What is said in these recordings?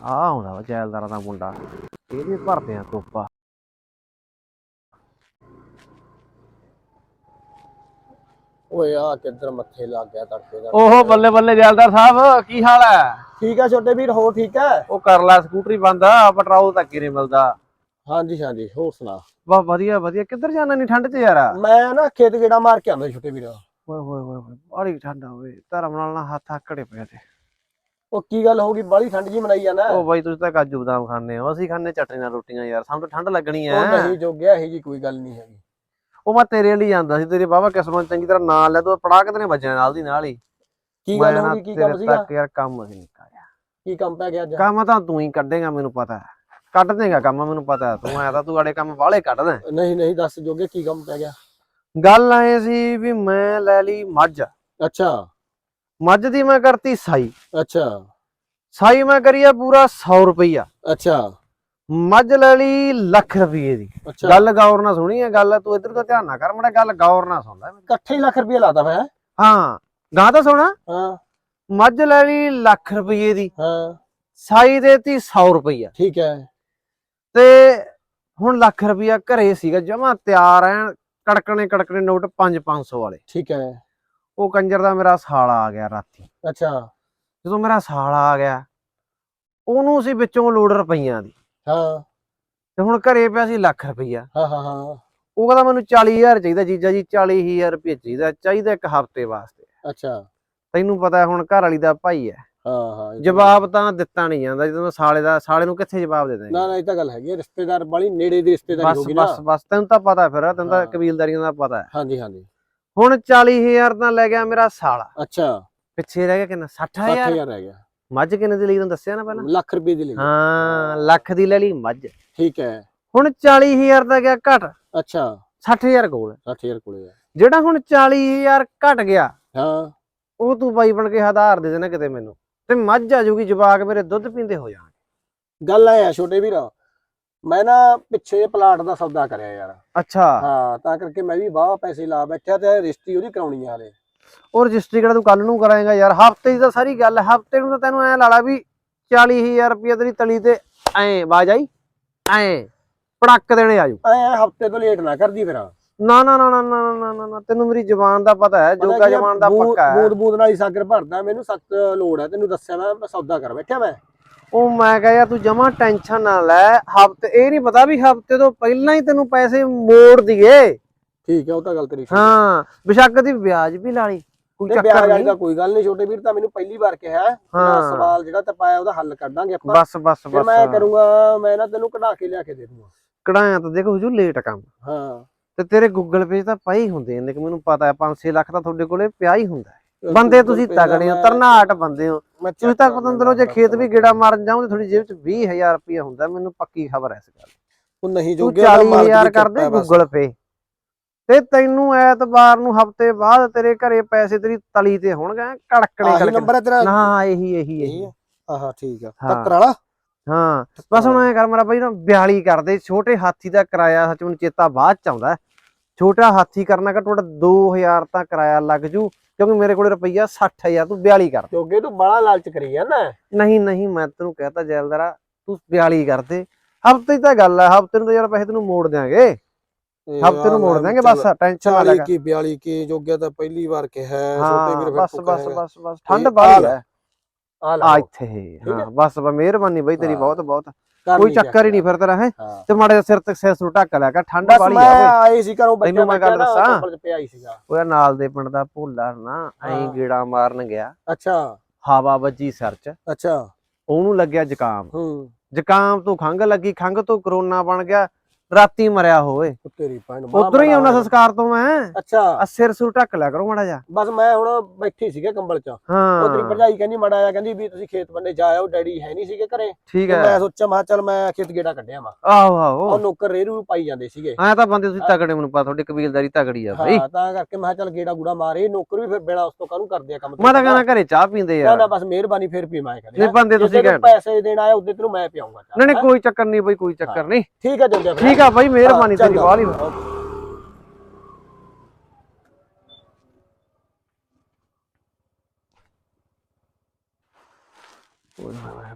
ਆ ਆਉਂਦਾ ਵਾ ਜੈਲਦਾਰਾਂ ਦਾ ਮੁੰਡਾ ਇਹਦੇ ਭਰਦੇ ਆ ਕੋਪਾ ਓਏ ਆ ਕਿੱਧਰ ਮੱਥੇ ਲੱਗ ਗਿਆ ਤੜਕੇ ਦਾ ਓਹੋ ਬੱਲੇ ਬੱਲੇ ਜੈਲਦਾਰ ਸਾਹਿਬ ਕੀ ਹਾਲ ਹੈ ਠੀਕ ਆ ਛੋਟੇ ਵੀਰ ਹੋ ਠੀਕ ਹੈ ਉਹ ਕਰ ਲੈ ਸਕੂਟਰੀ ਬੰਦ ਆ ਪੈਟਰੋਲ ਤੱਕ ਹੀ ਨਹੀਂ ਮਿਲਦਾ ਹਾਂਜੀ ਹਾਂਜੀ ਹੋਰ ਸੁਣਾ ਵਾਹ ਵਧੀਆ ਵਧੀਆ ਕਿੱਧਰ ਜਾਣਾ ਨਹੀਂ ਠੰਡ 'ਚ ਯਾਰ ਮੈਂ ਨਾ ਖੇਤ ਗੇੜਾ ਮਾਰ ਕੇ ਆਉਂਦਾ ਛੋਟੇ ਵੀਰ ਓਏ ਹੋਏ ਹੋਏ ਹੋਏ ਬੜੀ ਠੰਡ ਹੋਵੇ ਧਰਮ ਨਾਲ ਨਾ ਹੱਥ ਆਕੜੇ ਪਏ ਤੇ ਉਹ ਕੀ ਗੱਲ ਹੋ ਗਈ ਬਾਹਲੀ ਠੰਡ ਜੀ ਮਨਾਈ ਜਾਂਦਾ। ਉਹ ਬਾਈ ਤੁਸੀਂ ਤਾਂ ਕਾਜੂ ਬਦਾਮ ਖਾਂਦੇ ਹੋ। ਅਸੀਂ ਖਾਂਦੇ ਚਟਨੀ ਨਾਲ ਰੋਟੀਆਂ ਯਾਰ ਸਾਨੂੰ ਤਾਂ ਠੰਡ ਲੱਗਣੀ ਐ। ਉਹ ਨਹੀਂ ਜੋਗਿਆ ਇਹ ਜੀ ਕੋਈ ਗੱਲ ਨਹੀਂ ਹੈਗੀ। ਉਹ ਮੈਂ ਤੇਰੇ ਲਈ ਜਾਂਦਾ ਸੀ ਤੇਰੇ ਬਾਬਾ ਕਿਸਮਤ ਚੰਗੀ ਤਰ੍ਹਾਂ ਨਾਂ ਲੈ ਤੋ ਪੜਾ ਕਿਤੇ ਨੇ ਵੱਜਣਾ ਨਾਲ ਦੀ ਨਾਲ ਹੀ। ਕੀ ਗੱਲ ਹੋ ਗਈ ਕੀ ਕੰਮ ਸੀਗਾ? ਤੱਕ ਯਾਰ ਕੰਮ ਨਹੀਂ ਨਿਕਾਲਿਆ ਕੀ ਕੰਮ ਪੈ ਗਿਆ ਅੱਜ? ਕੰਮ ਤਾਂ ਤੂੰ ਹੀ ਕੱਢੇਗਾ ਮੈਨੂੰ ਪਤਾ। ਹੈ ਕੱਢ ਦੇਗਾ ਕੰਮ ਮੈਨੂੰ ਪਤਾ। ਤੂੰ ਐ ਤਾਂ ਤੂੰ ਆੜੇ ਕੰਮ ਵਾਲੇ ਕੱਢਦਾ ਨਹੀਂ ਨਹੀਂ ਦੱਸ ਜੋਗੇ ਕੀ ਕੰਮ ਪੈ ਗਿਆ? ਗੱਲ ਐ ਸੀ ਵੀ ਮੈਂ ਲੈ ਲਈ ਮੱਝ। ਅੱਛਾ। ਮੱਝ ਦੀ ਮੈਂ ਕਰਤੀ ਸਾਈ ਅੱਛਾ। ਸਾਈ ਮੈਂ ਕਰੀਆ ਪੂਰਾ 100 ਰੁਪਈਆ। ਅੱਛਾ। ਮੱਝ ਲੈ ਲਈ ਲੱਖ ਰੁਪਏ ਦੀ। ਗੱਲ ਗੌਰ ਨਾਲ ਸੁਣੀ ਹੈ ਗੱਲ ਤੂੰ ਇੱਧਰ ਤੋਂ ਧਿਆਨ ਨਾ ਕਰ ਮੜਾ ਗੱਲ ਗੌਰ ਨਾਲ ਸੁਣ ਲੈ। ਇਕੱਠੇ ਹੀ ਲੱਖ ਰੁਪਏ ਲਾਤਾ ਮੈਂ। ਹਾਂ ਗਾਂ ਤਾਂ ਸੁਣਾ। ਹਾਂ। ਮੱਝ ਲੈ ਲਈ ਲੱਖ ਰੁਪਏ ਦੀ। ਹਾਂ। ਸਾਈ ਦੇਤੀ 100 ਰੁਪਈਆ। ਠੀਕ ਹੈ। ਤੇ ਹੁਣ ਲੱਖ ਰੁਪਈਆ ਘਰੇ ਸੀਗਾ ਜਮਾ ਤਿਆਰ ਐ ਕੜਕਣੇ ਕੜਕਣੇ ਨੋਟ 5 500 ਵਾਲੇ। ਠੀਕ ਹੈ। ਉਹ ਕੰਜਰ ਦਾ ਮੇਰਾ ਸਾਲਾ ਆ ਗਿਆ ਰਾਤੀ। ਅੱਛਾ। ਜਦੋਂ ਮੇਰਾ ਸਾਲਾ ਆ ਗਿਆ ਉਹਨੂੰ ਸੀ ਵਿੱਚੋਂ ਲੋੜ ਰੁਪਈਆਂ ਦੀ। ਹਾਂ। ਤੇ ਹੁਣ ਘਰੇ ਪਿਆ ਸੀ ਲੱਖ ਰੁਪਈਆ। ਹਾਂ ਹਾਂ ਹਾਂ। ਉਹ ਕਹਿੰਦਾ ਮੈਨੂੰ 40000 ਚਾਹੀਦਾ ਜੀਜਾ ਜੀ 40000 ਰੁਪਏ ਚਾਹੀਦਾ ਚਾਹੀਦਾ ਇੱਕ ਹਫ਼ਤੇ ਵਾਸਤੇ। ਅੱਛਾ। ਤੈਨੂੰ ਪਤਾ ਹੁਣ ਘਰ ਵਾਲੀ ਦਾ ਭਾਈ ਹੈ। ਹਾਂ ਹਾਂ ਜਵਾਬ ਤਾਂ ਦਿੱਤਾ ਨਹੀਂ ਜਾਂਦਾ ਜਦੋਂ ਸਾਲੇ ਦਾ ਸਾਲੇ ਨੂੰ ਕਿੱਥੇ ਜਵਾਬ ਦੇ ਦੇਂਗੇ ਨਾ ਨਾ ਇਹ ਤਾਂ ਗੱਲ ਹੈਗੀ ਰਿਸ਼ਤੇਦਾਰ ਬਾਲੀ ਨੇੜੇ ਦੀ ਰਿਸ਼ਤੇਦਾਰੀ ਬਸ ਹੋਗੀ ਨਾ। ਬਸ ਬਸ ਤੈਨੂੰ ਤਾਂ ਪਤਾ ਫਿਰ ਤੈਨੂੰ ਤਾਂ। ਕਬੀਲਦਾਰੀਆਂ ਦਾ ਪਤਾ ਹੈ। ਹਾਂਜੀ ਹਾਂਜੀ। ਹੁਣ 40000 ਤਾਂ ਲੈ ਗਿਆ ਮੇਰਾ ਸਾਲਾ। ਅੱਛਾ। ਪਿੱਛੇ ਰਹਿ ਗਿਆ ਕਿੰਨਾ? 60000 60000 ਰਹਿ ਗਿਆ। ਮੱਝ ਕਿੰਨੇ ਦੀ ਲਈ ਤੈਨੂੰ ਦੱਸਿਆ ਨਾ ਪਹਿਲਾਂ? ਲੱਖ ਰੁਪਏ ਦੀ ਲਈ। ਹਾਂ ਲੱਖ ਦੀ ਲੈ ਲਈ ਮੱਝ। ਠੀਕ ਹੈ। ਹੁਣ 40000 ਦਾ ਗਿਆ ਘਟ। ਅੱਛਾ। 60000 ਕੋਲ। ਹੈ। 60000 ਕੋਲੇ ਹੈ ਜਿਹੜਾ ਹੁਣ 40000 ਘਟ ਗਿਆ ਹਾਂ। ਉਹ ਤੂੰ ਬਾਈ ਬਣ ਕੇ ਆਧਾਰ ਦੇ ਦੇਣਾ ਕਿਤੇ ਮੈਨੂੰ। ਤੇ ਮੱਝ ਆ ਜੂਗੀ ਜਵਾਕ ਮੇਰੇ ਦੁੱਧ ਪੀਂਦੇ ਹੋ ਜਾਣ ਗੱਲ ਐ ਆ ਛੋਟੇ ਵੀਰ ਮੈਂ ਨਾ ਪਿੱਛੇ ਪਲਾਟ ਦਾ ਸੌਦਾ ਕਰਿਆ ਯਾਰ। ਅੱਛਾ। ਹਾਂ ਤਾਂ ਕਰਕੇ ਮੈਂ ਵੀ ਵਾਹ ਪੈਸੇ ਲਾ ਬੈਠਿਆ ਤੇ ਰਿਸ਼ਤੀ ਉਹਦੀ ਕਰਾਉਣੀ ਆ ਹਲੇ। ਉਹ ਰਜਿਸਟਰੀ ਕਿਹੜਾ ਤੂੰ ਕੱਲ ਨੂੰ ਕਰਾਏਗਾ ਯਾਰ। ਹਫ਼ਤੇ ਦੀ ਤਾਂ ਸਾਰੀ ਗੱਲ ਹੈ। ਹਫ਼ਤੇ ਨੂੰ ਤਾਂ ਤੈਨੂੰ ਐ ਲਾ ਲਾ ਵੀ 40000 ਰੁਪਏ ਤੇਰੀ ਤਲੀ ਤੇ ਐ ਬਾਜ ਆਈ? ਐ ਪੜਕ ਦੇਣੇ ਆਜੂ ਐ ਹਫ਼ਤੇ ਤੋਂ ਲੇਟ ਨਾ ਕਰਦੀ ਫਿਰ। ਨਾ ਨਾ ਨਾ ਨਾ ਨਾ ਨਾ ਨਾ ਨਾ। ਤੈਨੂੰ ਮੇਰੀ ਜ਼ਬਾਨ ਦਾ ਪਤਾ ਹੈ। ਜੋਗਾ ਜ਼ਬਾਨ ਦਾ ਪੱਕਾ ਹੈ। ਬੂਦ ਬੂਦ ਨਾਲ ਹੀ ਸਾਗਰ ਭਰਦਾ। ਮੈਨੂੰ ਸਖਤ ਲੋੜ ਹੈ। ਤੈਨੂੰ ਦੱਸਿਆ ਮੈਂ ਸੌਦਾ ਕਰ। ਬੈਠਿਆ ਮੈਂ? ਉਹ ਮੈਂ ਕਹਾਂ ਯਾਰ ਤੂੰ ਜਮਾ ਟੈਨਸ਼ਨ ਨਾ ਲੈ ਹਫ਼ਤੇ ਇਹ ਨਹੀਂ ਪਤਾ ਵੀ ਹਫ਼ਤੇ ਤੋਂ ਪਹਿਲਾਂ ਹੀ ਤੈਨੂੰ ਪੈਸੇ ਮੋੜ ਦਈਏ। ਠੀਕ ਹੈ ਉਹ ਤਾਂ ਗੱਲ ਤੇਰੀ ਹੈ। ਬਿਸ਼ੱਕ ਦੀ ਵਿਆਜ ਵੀ ਲਾ ਲਈ ਕੋਈ ਚੱਕਰ ਨਹੀਂ। ਦਾ ਕੋਈ ਗੱਲ ਨਹੀਂ ਛੋਟੇ ਵੀਰ ਤਾਂ ਮੈਨੂੰ ਪਹਿਲੀ ਵਾਰ ਕਿਹਾ ਹੈ। ਸਵਾਲ ਜਿਹੜਾ ਤਾਂ ਪਾਇਆ ਉਹਦਾ ਹੱਲ ਕੱਢਾਂਗੇ ਆਪਾਂ। ਬਸ ਬਸ ਬਸ। ਮੈਂ ਕਰੂੰਗਾ ਮੈਂ ਨਾ ਤੈਨੂੰ ਕਢਾ ਕੇ ਲਿਆ ਕੇ ਦੇ ਦੂੰਗਾ। ਕਢਾਇਆ ਤਾਂ ਦੇਖੋ ਹਜੂ ਲੇਟ ਕੰਮ। ਹਾਂ। ਤੇ ਤੇਰੇ ਗੂਗਲ ਪੇ ਤਾਂ ਹੀ ਹੁੰਦੇ ਨੇ ਕਿ ਮੈਨੂੰ ਪਤਾ ਹੈ 5-6 ਲੱਖ ਤਾਂ ਤੁਹਾਡੇ ਕੋਲੇ ਪਿਆ ਹੀ ਹੁੰਦਾ। ਬੰਦੇ ਤੁਸੀਂ ਤਗੜੇ ਹੋ ਤਰਨਾਟ ਬੰਦੇ ਹੋ। ਤੁਸੀਂ ਤਾਂ ਪਤੰਦਰੋਂ ਜੇ ਖੇਤ ਵੀ ਗੇੜਾ ਮਾਰਨ ਜਾਓਗੇ ਤੁਹਾਡੀ ਜੇਬ 'ਚ 20000 ਰੁਪਏ ਹੁੰਦਾ ਮੈਨੂੰ ਪੱਕੀ ਖਬਰ ਹੈ ਇਸ ਗੱਲ। ਉਹ ਨਹੀਂ ਤੂੰ ਜੋਗੇ ਉਹਦਾ ਮਾਲਕ 40000 ਦੀ ਕਰ ਦੇ ਕਿਰਪਾ ਹੈ ਬਸ। Google Pay. ਤੇ ਤੈਨੂੰ ਐਤਵਾਰ ਨੂੰ ਹਫ਼ਤੇ ਬਾਅਦ ਤੇਰੇ ਘਰੇ ਪੈਸੇ ਤੇਰੀ ਤਲੀ ਤੇ ਹੋਣਗੇ ਕੜਕਣੇ ਕੜਕਣੇ। ਨੰਬਰ ਹੈ ਤੇਰਾ? ਨਾ ਇਹੀ ਇਹੀ ਇਹੀ ਹੈ? ਆਹਾ ਠੀਕ ਆ। ਹਾਂ। ਟੱਕਰ ਵਾਲਾ? ਹਾਂ। ਬਸ ਹੁਣ ਐ ਕਰ ਮੇਰਾ ਬਾਈ ਨਾ 42 ਕਰਦੇ ਛੋਟੇ ਹਾਥੀ ਦਾ ਕਿਰਾਇਆ ਸੱਚ ਮੈਨੂੰ ਚੇਤਾ ਬਾਅਦ ਚ ਆਉਂਦਾ। ਹੈ। ਛੋਟਾ ਹਾਥੀ ਕਰਨਾ ਘੱਟੋ ਘੱਟ 2000 ਤਾਂ ਕਿਰਾਇਆ ਲੱਗ ਜੂ। ਕਿਉਂਕਿ ਮੇਰੇ ਕੋਲ ਰੁਪਈਆ 60000 ਤੂੰ 42 ਕਰ। ਜੋਗੇ ਤੂੰ ਬੜਾ ਲਾਲਚ ਕਰੀ ਜਾਂਦਾ ਨਹੀਂ ਨਹੀਂ ਮੈਂ ਤੈਨੂੰ ਕਹਤਾ ਜੈਲਦਾਰਾ ਤੂੰ 42 ਕਰ ਦੇ ਹਫ਼ਤੇ ਦੀ ਤਾਂ ਗੱਲ ਹੈ ਹਫ਼ਤੇ ਨੂੰ ਤਾਂ ਯਾਰ ਪੈਸੇ ਤੈਨੂੰ ਮੋੜ ਦਿਆਂਗੇ। ਹਫ਼ਤੇ ਨੂੰ ਮੋੜ ਦਿਆਂਗੇ ਬਸ ਟੈਨਸ਼ਨ ਨਾ 40 ਲੈ ਕੀ 42 ਕੀ ਜੋਗਿਆ ਤਾਂ ਪਹਿਲੀ ਵਾਰ ਕਿਹਾ ਹੈ, ਛੋਟੇ ਵੀਰ ਬਸ ਬਸ। ਬਸ ਬਸ ਠੰਡ ਲੈ, ਹੈ। ਆ ਇੱਥੇ ਹਾਂ। ਬਸ ਬਸ ਮਿਹਰਬਾਨੀ ਬਈ ਤੇਰੀ। ਬਹੁਤ ਬਹੁਤ। ਕੋਈ ਚੱਕਰ ਹੀ ਨਹੀਂ ਫਿਰ ਤੇਰਾ ਹੈ। ਤੇ ਮਾੜੇ ਸਿਰ ਤੇ ਸਿਰ ਸੁ ਢੱਕ ਲਿਆ ਕਰ ਠੰਡ ਬਸ ਬਾਹਲੀ ਮੈਂ ਆ ਆਏ ਸੀ ਘਰੋਂ ਬੱਚਾ ਮੈਂ ਗੱਲ ਦੱਸਾਂ? ਕੰਬਲ ਚ ਪਿਆ ਹੀ ਸੀਗਾ। ਉਹ ਨਾਲ ਦੇ ਪਿੰਡ ਦਾ ਭੋਲਾ ਨਾ ਐਂ। ਗੇੜਾ ਮਾਰਨ ਗਿਆ। ਅੱਛਾ। ਹਵਾ ਵੱਜੀ ਸਿਰ 'ਚ। ਅੱਛਾ। ਉਹਨੂੰ ਲੱਗਿਆ ਜ਼ੁਕਾਮ। ਹੂੰ। ਜ਼ੁਕਾਮ ਤੋਂ ਖੰਘ ਲੱਗੀ ਖੰਘ ਤੋਂ ਕਰੋਨਾ ਬਣ ਗਿਆ। ਰਾਤੀ ਮਰਿਆ ਹੋਵੇ। ਤੇਰੀ ਭੈਣ ਉਧਰੋਂ ਹੀ ਆਉਣਾ ਸੰਸਕਾਰ ਤੋਂ ਮੈਂ। ਅੱਛਾ। ਆ ਸਿਰ ਸੁਰ ਢੱਕ ਲਿਆ ਕਰੋ ਮਾੜਾ ਜਾ ਬਸ ਮੈਂ ਹੁਣ ਬੈਠੀ ਸੀਗੇ ਕੰਬਲ ਚ। ਹਾਂ। ਭਰਜਾਈ ਕਹਿੰਦੀ ਮੜਾ ਆ ਕਹਿੰਦੀ ਵੀ ਤੁਸੀਂ ਖੇਤ ਬੰਨੇ ਜਾ ਆਓ ਡੈਡੀ ਹੈ ਨਹੀਂ ਸੀਗੇ ਘਰੇ। ਠੀਕ ਹੈ। ਮੈਂ ਸੋਚਿਆ ਮੈਂ ਚੱਲ ਮੈਂ ਖੇਤ ਗੇੜਾ ਕੱਢਿਆ ਵਾ। ਆਹੋ ਆਹੋ। ਉਹ ਨੌਕਰ ਰੇਰੂ ਪਾਈ ਜਾਂਦੇ ਸੀਗੇ। ਐ ਤਾਂ ਬੰਦੇ ਤੁਸੀਂ ਤਗੜੇ ਮੈਨੂੰ ਪਤਾ ਤੁਹਾਡੀ ਕਬੀਲਦਾਰੀ ਤਗੜੀ ਆ ਭਾਈ ਹਾਂ ਤਾਂ ਕਰਕੇ ਮੈਂ ਚੱਲ ਗੇੜਾ ਗੂੜਾ ਮਾਰੇ ਨੌਕਰ ਵੀ ਫਿਰ ਬਿਨਾ ਉਸ ਤੋਂ ਕਾਹਨੂੰ ਕਰਦੇ ਆ ਕੰਮ ਮੈਂ ਤਾਂ ਕਹਿੰਦਾ ਘਰੇ ਚਾਹ ਪੀਂਦੇ ਨਾ ਯਾਰ। ਨਾ ਬਸ ਮਿਹਰਬਾਨੀ ਫਿਰ ਪੀ ਮੈਂ ਕਹਿੰਦੇ। ਨਹੀਂ ਬੰਦੇ ਤੁਸੀਂ ਤੂੰ ਪੈਸੇ ਦੇਣ ਆਇਆ ਉਦੋਂ ਤੈਨੂੰ ਮੈਂ ਪਿਆਉਂਗਾ ਨਹੀਂ ਨਹੀਂ ਕੋਈ ਚੱਕਰ ਨਹੀਂ ਬਈ ਕੋਈ ਚੱਕਰ ਨਹੀਂ। ਠੀਕ ਹੈ ਜੰਦਿਆ ਠੀਕ ਆ ਬਾਈ ਮਿਹਰਬਾਨੀ ਤੇਰੀ। ਬਾਹਲੀ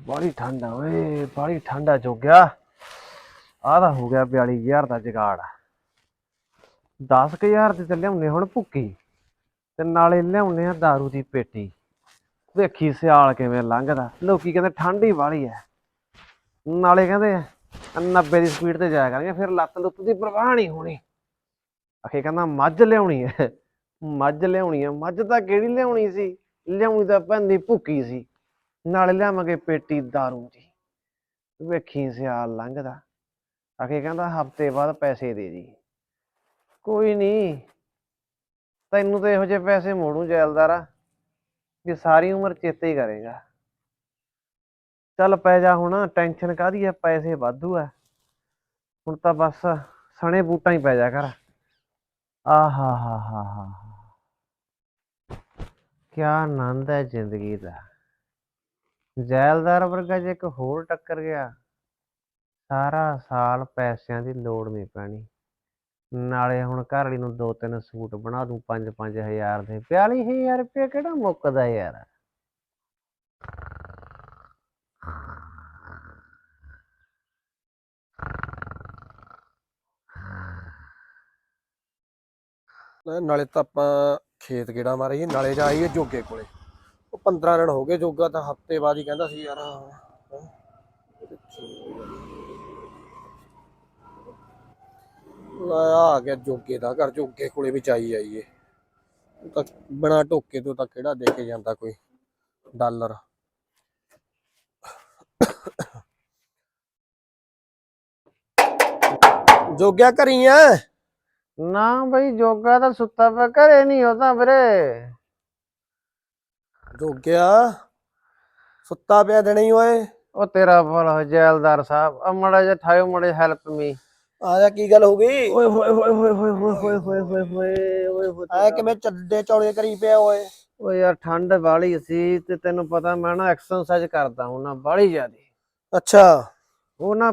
ਬੜੀ ਠੰਡ ਓਏ ਬੜੀ ਠੰਡ ਆ ਜੋਗਿਆ। ਆਹ ਤਾਂ ਹੋ ਗਿਆ 42000 ਦਾ ਜਗਾੜ। 10000 ਦੇ ਤੇ ਲਿਆਉਨੇ ਹੁਣ ਭੁੱਕੀ ਤੇ ਨਾਲੇ ਲਿਆਉਨੇ ਆ दारू ਦੀ ਪੇਟੀ। ਵੇਖੀ ਸਿਆਲ ਕਿਵੇਂ ਲੰਘਦਾ। ਲੋਕੀ ਕਹਿੰਦੇ ਠੰਡ ਹੀ ਵਾਲੀ ਐ ਨਾਲੇ ਕਹਿੰਦੇ 90 ਦੀ ਸਪੀਡ ਤੇ ਜਾਇਆ ਕਰਾਂਗੇ ਫਿਰ ਲੱਤ ਲੁੱਤ ਦੀ ਪਰਵਾਹ ਨਹੀਂ ਹੋਣੀ। ਅਖੇ ਕਹਿੰਦਾ, ਮੱਝ ਲਿਆਉਣੀ ਹੈ। ਮੱਝ ਲਿਆਉਣੀ ਹੈ। ਮੱਝ ਤਾਂ ਕਿਹੜੀ ਲਿਆਉਣੀ ਸੀ? ਲਿਆਉਣੀ ਤਾਂ ਪੈਂਦੀ ਭੁੱਕੀ ਸੀ। ਨਾਲੇ ਲਿਆਵਾਂਗੇ ਪੇਟੀ दारू ਦੀ ਵੇਖੀ ਸਿਆਲ ਲੰਘਦਾ। ਅਖੇ ਕਹਿੰਦਾ, ਹਫ਼ਤੇ ਬਾਅਦ ਪੈਸੇ ਦੇ ਜੀ। ਕੋਈ ਨਹੀਂ। ਤੈਨੂੰ ਤਾਂ ਇਹੋ ਜਿਹੇ ਪੈਸੇ ਮੋੜੂ ਜੈਲਦਾਰਾ। ਕਿ ਸਾਰੀ ਉਮਰ ਚੇਤੇ ਹੀ ਕਰੇਗਾ। ਚੱਲ ਪੈ ਜਾ ਹੁਣ ਟੈਨਸ਼ਨ ਕਾਦੀ ਆ ਪੈਸੇ ਵਾਧੂ ਆ ਹੁਣ ਤਾਂ ਬਸ ਸਣੇ ਬੂਟਾਂ ਹੀ ਪੈ ਜਾ ਕਰ। ਆਹਾ, ਹਾ ਹਾ ਹਾ ਕੀ ਆਨੰਦ ਹੈ ਜ਼ਿੰਦਗੀ ਦਾ। ਜੈਲਦਾਰ ਵਰਗਾ ਜੇ ਇੱਕ ਹੋਰ ਟੱਕਰ ਗਿਆ, ਸਾਰਾ ਸਾਲ ਪੈਸਿਆਂ ਦੀ ਲੋੜ ਨਹੀਂ ਪੈਣੀ। ਨਾਲੇ ਹੁਣ ਘਰ ਵਾਲੀ ਨੂੰ ਦੋ ਤਿੰਨ ਸੂਟ ਬਣਾ ਦੂੰ 5-5000 ਦੇ। 42000 ਰੁਪਏ ਕਿਹੜਾ ਮੁੱਕਦਾ ਯਾਰ? ਨਾਲੇ ਤਾਂ ਆਪਾਂ ਖੇਤ ਗੇੜਾ ਮਾਰੀਏ, ਨਾਲੇ ਜਾਈਏ ਜੋਗੇ ਕੋਲੇ। ਉਹ 15 ਦਿਨ ਹੋ ਗਏ ਜੋਗਾ, ਤਾਂ ਹਫ਼ਤੇ ਬਾਅਦ ਹੀ ਕਹਿੰਦਾ ਸੀ, ਯਾਰ ਆ ਗਿਆ ਜੋਗੇ ਦਾ ਘਰ, ਜੋਗੇ ਕੋਲੇ ਵੀ ਚਾਈ ਜਾਈਏ ਤਾਂ ਬਣਾ ਟੋਕੇ ਤੋਂ ਤਾਂ ਕਿਹੜਾ ਦੇ ਕੇ ਜਾਂਦਾ ਕੋਈ ਡਾਲਰ। ਜੋਗਿਆ ਘਰੀ ਆ ਨਾ ਬਈ ਜੋਗਾ ਤਾਂ ਸੁੱਤਾ ਪਿਆ ਘਰੇ ਨਹੀਂ ਹੁੰਦਾ ਵੀਰੇ ਜੋਗਿਆ ਸੁੱਤਾ ਪਿਆ ਦਿਨੇ ਹੀ ਓਏ ਉਹ ਤੇਰਾ ਭਲ ਹੋ ਜੈਲਦਾਰ ਸਾਹਿਬ ਆ ਮੜਾ ਜਿਹਾ ਠਾਇਓ ਮੜੇ ਹੈਲਪ ਮੀ ਆ ਜਾ ਕੀ ਗੱਲ ਹੋ ਗਈ ਓਏ ਹੋਏ ਹੋਏ ਹੋਏ ਹੋਏ ਹੋਏ ਹੋਏ ਹੋਏ ਹੋਏ ਹੋਏ ਓਏ ਹੋਏ ਆ ਕਿਵੇਂ ਚੱਡੇ ਚੌੜੇ ਕਰੀ ਪਿਆ ਓਏ ਓਏ ਯਾਰ ਠੰਡ ਵਾਲੀ ਸੀ ਤੇ ਤੈਨੂੰ ਪਤਾ ਮੈਂ ਨਾ ਐਕਸਰਸਾਈਜ਼ ਕਰਦਾ ਹਾਂ ਨਾ ਬਾਲੀ ਜ਼ਿਆਦੀ ਅੱਛਾ ਉਹ ਨਾ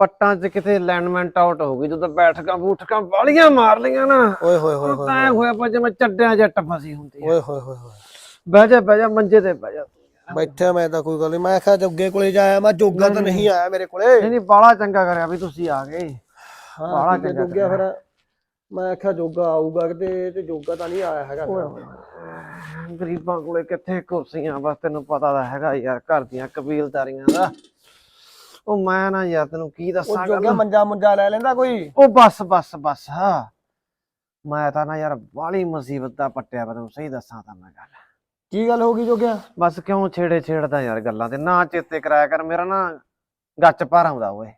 ਪੱਟਾਂ 'ਚ ਕਿਤੇ ਅਲਾਈਨਮੈਂਟ ਆਊਟ ਹੋ ਗਈ ਜਦੋਂ ਬੈਠਕਾਂ ਬੂਠਕਾਂ ਬਾਲੀਆਂ ਮਾਰ ਲਈਆਂ ਨਾ ਓਏ ਹੋਏ ਹੋਏ ਹੋਏ ਤਾਂ ਹੋਇਆ ਪਾ ਜਿਵੇਂ ਚੱਡਿਆਂ ਜੱਟ ਫਸੀ ਹੁੰਦੀ ਆ। ਓਏ ਹੋਏ ਹੋਏ ਹੋਏ। ਬਹਿ ਜਾ ਬਹਿ ਜਾ ਮੰਜੇ ਤੇ ਬਹਿ ਜਾ। ਬੈਠਿਆ ਮੈਂ ਤਾਂ ਕੋਈ ਗੱਲ ਨਹੀਂ ਮੈਂ ਕਿਹਾ ਜੋਗੇ ਕੋਲੇ ਜਾਇਆ ਮੈਂ ਜੋਗਾ ਤਾਂ ਨਹੀਂ ਆਇਆ ਮੇਰੇ ਕੋਲੇ। ਨਹੀਂ ਨਹੀਂ ਬਾਲਾ ਚੰਗਾ ਕਰਿਆ ਵੀ ਤੁਸੀਂ ਆ ਗਏ। ਹੈ, ਚੰਗਾ ਜੋਗਿਆ ਫਿਰ। ਮੈਂ ਕਿਹਾ ਜੋਗਾ ਆਊਗਾ ਕਿਤੇ ਤੇ ਜੋਗਾ ਤਾਂ ਨਹੀਂ ਆਇਆ ਹੈਗਾ ਗਰੀਬਾਂ ਕੋਲੇ ਕਿੱਥੇ ਕੁਰਸੀਆਂ ਬਸ ਤੈਨੂੰ ਪਤਾ ਤਾਂ ਹੈਗਾ ਯਾਰ ਘਰ ਦੀਆਂ ਕਬੀਲਦਾਰੀਆਂ ਦਾ। ਉਹ ਮੈਂ ਨਾ ਯਾਰ ਤੈਨੂੰ ਕੀ ਉਹ ਦੱਸਾਂ ਜੋਗਾ ਗੱਲ? ਮੰਜਾ ਮੁੰਜਾ ਲੈ ਲੈਂਦਾ ਕੋਈ? ਉਹ ਬਸ ਬਸ ਬਸ। ਹਾਂ ਮੈਂ ਤਾਂ ਨਾ ਯਾਰ ਬਾਲੀ ਮੁਸੀਬਤ ਦਾ ਪੱਟਿਆ ਵਾ ਤੈਨੂੰ ਸਹੀ ਦੱਸਾਂ ਤਾਂ ਮੈਂ ਗੱਲ। ਕੀ ਗੱਲ ਹੋ ਗਈ ਜੋਗਿਆ? ਬਸ ਕਿਉਂ ਛੇੜੇ ਛੇੜਦਾ ਯਾਰ ਗੱਲਾਂ ਤੇ? ਨਾ ਚੇਤੇ ਕਰਾਇਆ ਕਰ ਮੇਰਾ ਨਾ ਗੱਚ ਭਰ ਆਉਂਦਾ ਓਏ।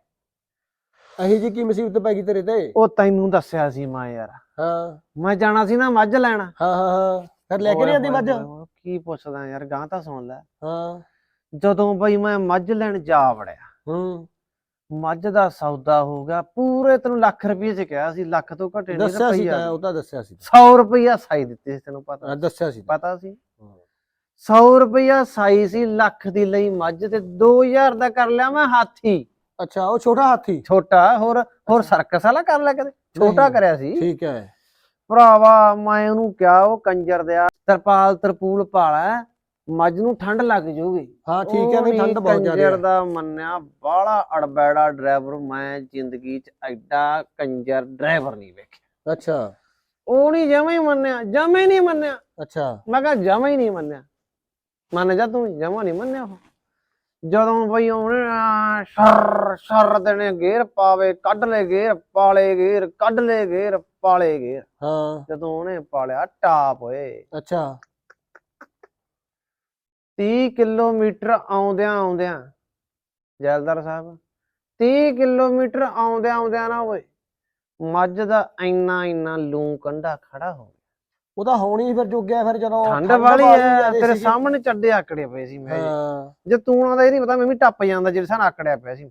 ਅਹੀ ਜੀ ਕੀ ਮੁਸੀਬਤ ਪੈ ਗਈ ਤੇਰੇ ਤੇ? ਉਹ ਤੈਨੂੰ ਦੱਸਿਆ ਸੀ ਮੈਂ ਯਾਰ। ਹਾਂ। ਮੈਂ ਜਾਣਾ ਸੀ ਨਾ ਮੱਝ ਲੈਣ। ਹਾਂ ਹਾਂ ਹਾਂ। ਫਿਰ ਲੈ ਕੇ ਨਹੀਂ ਆਂਦੀ ਮੱਝ? ਓਏ ਕੀ ਪੁੱਛਦਾ ਯਾਰ ਗਾਂ ਤਾਂ ਸੁਣ ਲੈ। ਹਾਂ। ਜਦੋਂ ਬਈ ਮੈਂ ਮੱਝ ਲੈਣ ਜਾ ਵੜਿਆ ਹੂੰ। ਮੱਝ ਦਾ ਸੌਦਾ ਹੋ ਗਿਆ ਪੂਰੇ ਤੈਨੂੰ ਲੱਖ ਰੁਪਏ ਚ ਕਿਹਾ ਸੀ ਲੱਖ ਤੋਂ ਘਟੇ ਨਹੀਂ ਦੱਸਿਆ ਸੀ ਤਾਂ ਉਹ ਤਾਂ ਦੱਸਿਆ ਸੀ। 100 ਰੁਪਈਆ ਸਾਈ ਦਿੱਤੀ ਸੀ ਤੈਨੂੰ ਪਤਾ। ਦੱਸਿਆ ਸੀ। ਪਤਾ ਸੀ? 100 ਰੁਪਈਆ ਸਾਈ ਸੀ ਲੱਖ ਦੀ ਲਈ ਮੱਝ ਤੇ 2000 ਦਾ ਕਰ ਲਿਆ ਮੈਂ ਹਾਥੀ। ਅੱਛਾ ਉਹ ਛੋਟਾ ਹਾਥੀ? ਛੋਟਾ ਹੋਰ ਹੋਰ ਸਰਕਸ ਵਾਲਾ ਕਰ ਲਿਆ ਕਦੇ? ਛੋਟਾ। ਕਰਿਆ ਸੀ? ਠੀਕ ਹੈ। ਭਰਾਵਾ ਮੈਂ ਉਹਨੂੰ ਕਿਹਾ ਉਹ ਕੰਜਰ ਦਿਆ ਤਰਪਾਲ ਤਰਪੂਲ ਪਾਲਾ। ਮੱਝ ਨੂੰ ਠੰਡ ਲੱਗ ਜੂਗੀ। ਹਾਂ ਠੀਕ ਹੈ ਨਹੀਂ ਠੰਡ ਬਹੁਤ ਕੰਜਰ ਜ਼ਿਆਦਾ ਦਾ ਮੰਨਿਆ ਬਾਹਲਾ ਅੜਬੈੜਾ ਡਰਾਈਵਰ ਮੈਂ ਜ਼ਿੰਦਗੀ 'ਚ ਐਡਾ ਕੰਜਰ ਡਰਾਈਵਰ ਨਹੀਂ ਵੇਖਿਆ। ਅੱਛਾ। ਉਹ ਨਹੀਂ ਜਮਾ ਹੀ ਮੰਨਿਆ ਜਮਾ ਨਹੀਂ ਮੰਨਿਆ। ਅੱਛਾ। ਮੈਂ ਕਿਹਾ ਜਮਾ ਹੀ ਨਹੀਂ ਮੰਨਿਆ। ਮੰਨ ਜਾ ਤੂੰ ਜਮਾ ਨਹੀਂ ਮੰਨਿਆ ਉਹ। ਜਦੋਂ ਬਈ ਉਹਨੇ ਸ਼ਰ ਸ਼ਰ ਦੇਣੇ ਗੇਰ ਪਾਵੇ ਕੱਢ ਲੈ ਗੇਰ ਪਾਲੇ ਗੇਰ ਕੱਢ ਲੈ ਗੇਰ ਪਾਲੇ ਗੇਰ। ਹਾਂ। ਜਦੋਂ ਉਹਨੇ ਪਾਲਿਆ ਟਾਪ ਓਏ ਅੱਛਾ। 30 ਕਿਲੋਮੀਟਰ ਆਉਂਦਿਆਂ ਆਉਂਦਿਆਂ ਜੈਲਦਾਰ ਸਾਹਿਬ 30 ਕਿਲੋਮੀਟਰ ਆਉਂਦਿਆਂ ਆਉਂਦਿਆਂ ਨਾ ਓਏ ਮੱਝ ਦਾ ਇੰਨਾ ਇੰਨਾ ਲੂੰ ਕੰਡਾ ਖੜਾ ਹੋ ਗਿਆ। ਉਹ ਤਾਂ ਹੋਣੀ ਫਿਰ ਜੋਗਿਆ ਫਿਰ ਜਦੋਂ ਠੰਡ ਵਾਲੀ ਐ ਤੇਰੇ। ਸਾਹਮਣੇ ਚੱਡੇ ਆਕੜੇ ਪਏ ਸੀ ਮੈਂ ਜੇ। ਤੂੰ ਉਹਨਾਂ ਦਾ ਇਹ ਨਹੀਂ ਪਤਾ ਮੈਂ ਵੀ ਟੱਪ ਜਾਂਦਾ ਜਿਹੜੇ ਸਾਨ ਆਕੜਿਆ ਪਿਆ ਸੀ।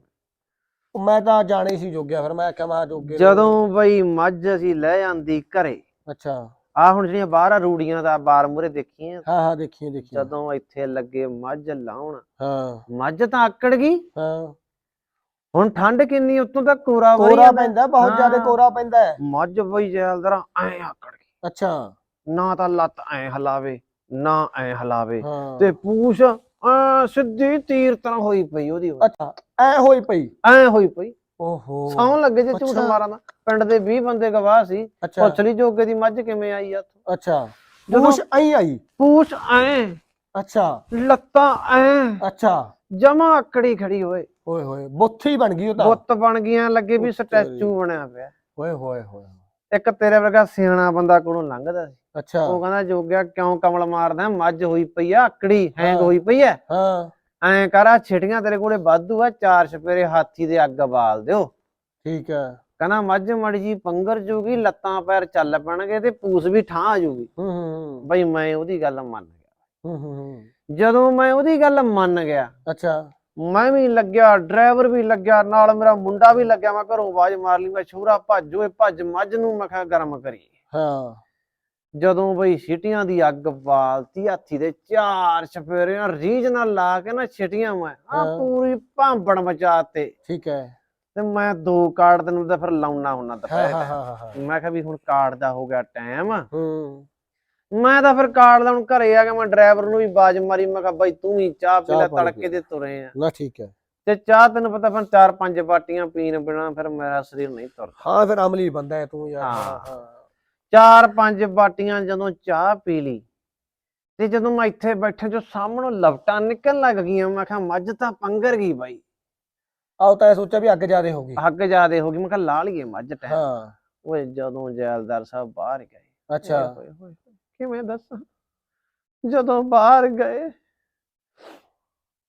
ਮੈਂ ਤਾਂ ਜਾਣੇ ਸੀ ਜੋਗਿਆ ਫਿਰ ਮੈਂ ਆਖਿਆ ਮੈਂ ਜੋਗੇ ਜਦੋਂ ਬਈ ਮੱਝ ਅਸੀਂ ਲੈ ਜਾਂਦੀ ਘਰੇ ਅੱਛਾ। ਆ ਹੁਣ ਜਿਹੜੀਆਂ ਬਾਹਰ ਆ ਰੂੜੀਆਂ ਦਾ ਬਾਰ ਮੂਰੇ ਦੇਖੀਆਂ ਹਾਂ ਹਾਂ ਦੇਖੀਏ ਦੇਖੀਏ ਜਦੋਂ ਇੱਥੇ ਲੱਗੇ ਮੱਝ ਲਾਉਣ। ਹਾਂ। ਮੱਝ ਤਾਂ ਆਕੜ ਗਈ। ਹਾਂ। ਹੁਣ ਠੰਡ ਕਿੰਨੀ ਉੱਤੋਂ ਤਾਂ ਕੋਰਾ ਵਰੀ ਕੋਰਾ। ਪੈਂਦਾ ਬਹੁਤ ਜ਼ਿਆਦਾ। ਕੋਰਾ ਪੈਂਦਾ। ਮੱਝ ਬਈ ਜੈਲਦਾਰਾ ਐ ਆਕੜ ਗਈ। ਅੱਛਾ। ਨਾ ਤਾਂ ਲੱਤ ਐ ਹਲਾਵੇ ਨਾ ਐ ਹਲਾਵੇ। ਤੇ ਪੂਛ ਸਿੱਧੀ ਤੀਰ ਤਰ੍ਹਾਂ ਹੋਈ ਪਈ ਉਹਦੀ। ਅੱਛਾ ਐ ਹੋਈ ਪਈ। ਐ ਹੋਈ ਪਈ। ਓਹੋ। ਸੌਂ ਲੱਗੇ ਜੇ ਝੂਠ ਅੱਛਾ। ਮਾਰਾਂ ਦਾ ਪਿੰਡ ਦੇ 20 ਬੰਦੇ ਗਵਾਹ ਸੀ। ਅੱਛਾ। ਪੁੱਛ ਲਈ ਜੋਗੇ ਦੀ ਮੱਝ ਕਿਵੇਂ ਆਈ ਆ ਅੱਛਾ। ਜਦੋਂ- ਪੂਛ ਐਂ ਆਈ? ਪੂਛ ਐ ਅੱਛਾ। ਲੱਤਾਂ ਐ ਅੱਛਾ। ਜਮਾ ਆਕੜੀ ਖੜੀ ਹੋਏ। ਓਏ ਹੋਏ ਬੁੱਥੀ ਬਣ ਗਈ ਉਹ ਤਾਂ। ਬੁੱਤ ਬਣ ਗਈਆਂ ਲੱਗੇ ਵੀ। ਸਟੈਚੂ ਬਣਿਆ ਪਿਆ। ਓਏ ਹੋਏ ਹੋਏ। ਇੱਕ ਤੇਰੇ ਵਰਗਾ ਸਿਆਣਾ ਬੰਦਾ ਕੋਲੋਂ ਲੰਘਦਾ ਸੀ। ਅੱਛਾ। ਉਹ ਕਹਿੰਦਾ ਜੋਗਿਆ ਕਿਉਂ ਕਮਲ ਮਾਰਦਾ? ਮੱਝ ਹੋਈ ਪਈ ਆ ਆਕੜੀ ਹੈਂਗ ਹਾਂ। ਹੋਈ ਪਈ ਐ। ਹਾਂ। ਐਂ ਕਰ ਆ ਛਿਟੀਆਂ ਤੇਰੇ ਕੋਲੇ ਵਾਧੂ ਆ ਚਾਰ ਛਪੇਰੇ ਹਾਥੀ ਦੇ ਅੱਗ ਬਾਲ ਦਿਓ। ਠੀਕ ਹੈ ਕਹਿੰਦਾ ਮੱਝ ਮੜ ਜੀ ਪੰਗਰ ਜੂਗੀ ਲੱਤਾਂ ਪੈਰ ਚੱਲ ਪੈਣਗੇ ਤੇ ਪੂਸ ਵੀ ਠਾਂ ਆ ਜੂਗੀ। ਹੂੰ ਹੂੰ ਬਈ ਮੈਂ ਉਹਦੀ ਗੱਲ ਮੰਨ ਗਿਆ। ਹੂੰ ਹੂੰ ਹੂੰ। ਜਦੋਂ ਮੈਂ ਉਹਦੀ ਗੱਲ ਮੰਨ ਗਿਆ ਅੱਛਾ। ਮੈਂ ਵੀ ਲੱਗਿਆ ਡਰਾਈਵਰ ਵੀ ਲੱਗਿਆ ਨਾਲ ਮੇਰਾ ਮੁੰਡਾ ਵੀ ਲੱਗਿਆ ਮੈਂ ਘਰੋਂ ਆਵਾਜ਼ ਮਾਰ ਲਈ ਮੈਂ ਛੋਰਾ ਭੱਜ ਓਏ ਭੱਜ ਮੱਝ ਨੂੰ ਮੈਂ ਕਿਹਾ ਗਰਮ ਕਰੀ ਹਾਂ। ਜਦੋਂ ਬਈ ਛਿਟੀਆਂ ਦੀ ਅੱਗ ਬਾਲਤੀ ਹਾਥੀ ਦੇ ਚਾਰ ਰੀਝ ਨਾਲ ਲਾ ਕੇ ਨਾ ਛਿਟੀਆਂ ਮੈਂ ਆ ਹਾਂ। ਪੂਰੀ ਭਾਂਬੜ ਮਚਾਤੇ। ਠੀਕ ਹੈ। ਤੇ ਮੈਂ ਦੋ ਕਾਰਡ ਤੈਨੂੰ ਤਾਂ ਫਿਰ ਲਾਉਣਾ ਹੁੰਨਾ ਹਾਂ ਦੁਪਹਿਰ ਹਾਂ। ਹਾਂ ਹਾਂ ਮੈਂ ਕਿਹਾ ਵੀ ਹੁਣ ਕਾਰਡ ਦਾ ਹੋ ਗਿਆ ਟਾਈਮ। ਹੂੰ। ਮੈਂ ਤਾਂ ਫਿਰ ਕਾਰਡ ਲਾਉਣ ਘਰੇ ਆ ਗਿਆ ਮੈਂ ਡਰਾਈਵਰ ਨੂੰ ਵੀ ਬਾਜ ਮਾਰੀ ਮੈਂ ਕਿਹਾ ਬਾਈ ਤੂੰ ਵੀ ਚਾਹ ਪੀ ਲੈ ਤੜਕੇ। ਦੇ ਤੁਰੇ ਆ। ਨਾ ਠੀਕ ਹੈ। ਤੇ ਚਾਹ ਤੈਨੂੰ ਪਤਾ ਫਿਰ ਚਾਰ ਪੰਜ ਬਾਟੀਆਂ ਪੀਣ ਬਿਨਾ ਫਿਰ ਮੇਰਾ ਸਰੀਰ ਨਹੀਂ ਤੁਰਦਾ। ਹਾਂ ਫਿਰ ਅਮਲੀ ਬੰਦਾ ਹੈ ਤੂੰ ਯਾਰ। ਹਾਂ। ਹਾਂ। ਚਾਰ ਪੰਜ ਬਾਟੀਆਂ ਜਦੋਂ ਚਾਹ ਪੀ ਲਈ ਤੇ ਜਦੋਂ ਮੈਂ ਇੱਥੇ ਬੈਠੇ ਜੋ ਸਾਹਮਣੋਂ ਲਵਟਾਂ ਨਿਕਲਣ ਲੱਗ ਗਈਆਂ ਮੈਂ ਕਿਹਾ ਮੱਝ ਤਾਂ ਪੰਗਰ ਗਈ ਬਾਈ। ਆਉ ਤਾਂ ਇਹ ਸੋਚਿਆ ਵੀ ਅੱਗ ਜ਼ਿਆਦੇ ਹੋ ਗਈ। ਹੱਗ ਜਿਆਦੇ ਹੋ ਗਈ ਮੈਂ ਕਿਹਾ ਲਾ ਲਈਏ ਮੱਝ ਟਾਈਮ ਹਾਂ। ਓਏ ਜਦੋਂ ਜੈਲਦਾਰ ਸਾਹਿਬ ਬਾਹਰ ਗਏ। ਅੱਛਾ। ਕਿਵੇਂ ਦੱਸਾਂ? ਜਦੋਂ ਬਾਹਰ ਗਏ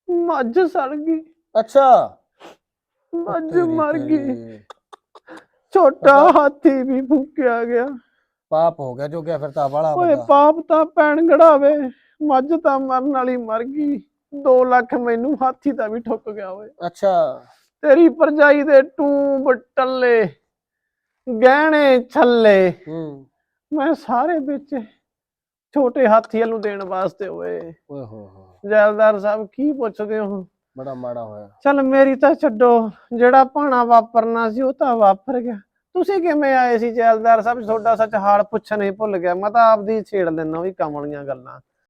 ਮੱਝ ਸੜ ਗਈ। ਅੱਛਾ। ਮੱਝ ਮਰ ਗਈ। ਛੋਟਾ ਹਾਥੀ ਵੀ ਫੂਕਿਆ ਗਿਆ। ਪਾਪ ਹੋ ਗਿਆ ਜੋ ਗਿਆ ਫਿਰ ਤਾਂ ਵਾਲਾ ਓਏ ਬੰਦਾ। ਪਾਪ ਤਾਂ ਪੈਣ ਗੜਾਵੇ ਮੱਝ ਤਾਂ ਮਰਨ ਵਾਲੀ ਮਰ ਗਈ 2 ਲੱਖ ਮੈਨੂੰ ਹਾਥੀ ਦਾ ਵੀ ਠੁੱਕ ਗਿਆ ਓਏ। ਅੱਛਾ। ਤੇਰੀ ਪਰਜਾਈ ਦੇ ਟੂਬ ਟੱਲੇ ਗਹਿਣੇ ਛੱਲੇ ਹੂੰ। ਮੈਂ ਸਾਰੇ ਵਿੱਚ ਛੋਟੇ ਹਾਥੀ ਨੂੰ ਦੇਣ ਵਾਸਤੇ ਓਏ। ਓਏ ਹੋ ਹੋ ਜੈਲਦਾਰ ਸਾਹਿਬ ਕੀ ਪੁੱਛਦੇ ਹੋ? ਬੜਾ ਮਾੜਾ ਹੋਇਆ। ਚੱਲ ਮੇਰੀ ਤਾਂ ਛੱਡੋ ਜਿਹੜਾ ਭਾਣਾ ਵਾਪਰਨਾ ਸੀ ਉਹ ਤਾਂ ਵਾਪਰ ਗਿਆ। ਤੁਸੀਂ ਕਿਵੇਂ ਆਏ ਸੀ ਜੈਲਦਾਰ ਸਾਹਿਬ? ਤੁਹਾਡਾ ਸੱਚ ਹਾਲ ਪੁੱਛਣ ਹੀ ਭੁੱਲ ਗਿਆ। ਮੈਂ ਤਾਂ ਆਪਦੀ ਛੇੜ ਲੈਣਾ ਵੀ ਕਮਲੀਆਂ ਗੱਲਾਂ।